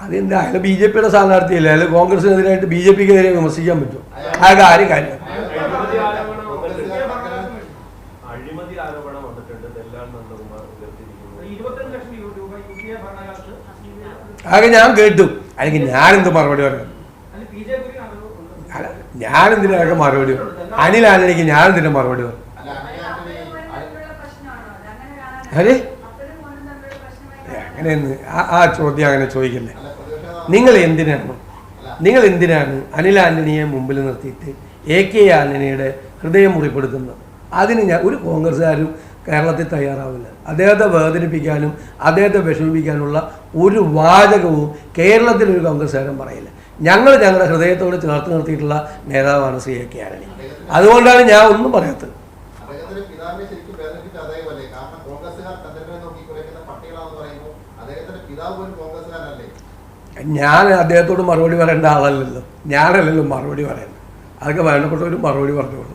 അതെന്താ? അയാൾ B J പിയുടെ സ്ഥാനാർത്ഥിയല്ലേ അയാൾ കോൺഗ്രസിനെതിരായിട്ട് ബി ജെ പിക്കെതിരെ വിമർശിക്കാൻ പറ്റും ആ കാര്യം കാര്യം അതൊക്കെ ഞാൻ കേട്ടു. അല്ലെങ്കിൽ ഞാനെന്ത് മറുപടി പറയാം ഞാനെന്തിനൊക്കെ മറുപടി പറയും അനിൽ ആന്റണിക്ക് ഞാനെന്തിനാ മറുപടി പറയും അല്ല അങ്ങനെ അതെ അങ്ങനെയെന്ന്. ആ ചോദ്യം അങ്ങനെ ചോദിക്കല്ലേ? നിങ്ങൾ എന്തിനാണ്? നിങ്ങൾ എന്തിനാണ് അനിൽ ആന്റണിയെ മുമ്പിൽ നിർത്തിയിട്ട് എ കെ ആന്റണിയുടെ ഹൃദയം മുറിപ്പെടുത്തുന്നത്? അതിന് ഞാൻ ഒരു കോൺഗ്രസ്സുകാരും കേരളത്തിൽ തയ്യാറാവില്ല. അദ്ദേഹത്തെ വേദനിപ്പിക്കാനും അദ്ദേഹത്തെ വിഷമിപ്പിക്കാനുള്ള ഒരു വാചകവും കേരളത്തിലൊരു കോൺഗ്രസ്സുകാരൻ പറയില്ല. ഞങ്ങൾ ഞങ്ങളുടെ ഹൃദയത്തോട് ചേർത്ത് നിർത്തിയിട്ടുള്ള നേതാവാണ് ശ്രീ എ കെ ആന്റണി. അതുകൊണ്ടാണ് ഞാൻ ഒന്നും പറയാത്തത്. ശരിക്കും ബെനിഫിറ്റ് അതേപോലെ കാരണം കോൺഗ്രസ്സുകാർ ചന്ദ്രനെ നോക്കി കുറയ്ക്കുന്ന പട്ടികളാന്ന് പറയുമ്പോൾ അദ്ദേഹത്തിന്റെ പിതാവ് പോലും കോൺഗ്രസ്സുകാരനല്ലേ? ഞാൻ അദ്ദേഹത്തോട് മറുപടി പറയേണ്ട ആളല്ലല്ലോ. ഞാനല്ലല്ലോ മറുപടി പറയുന്നത് അതൊക്കെ വേണ്ടപ്പെട്ടവരും മറുപടി പറഞ്ഞോളൂ.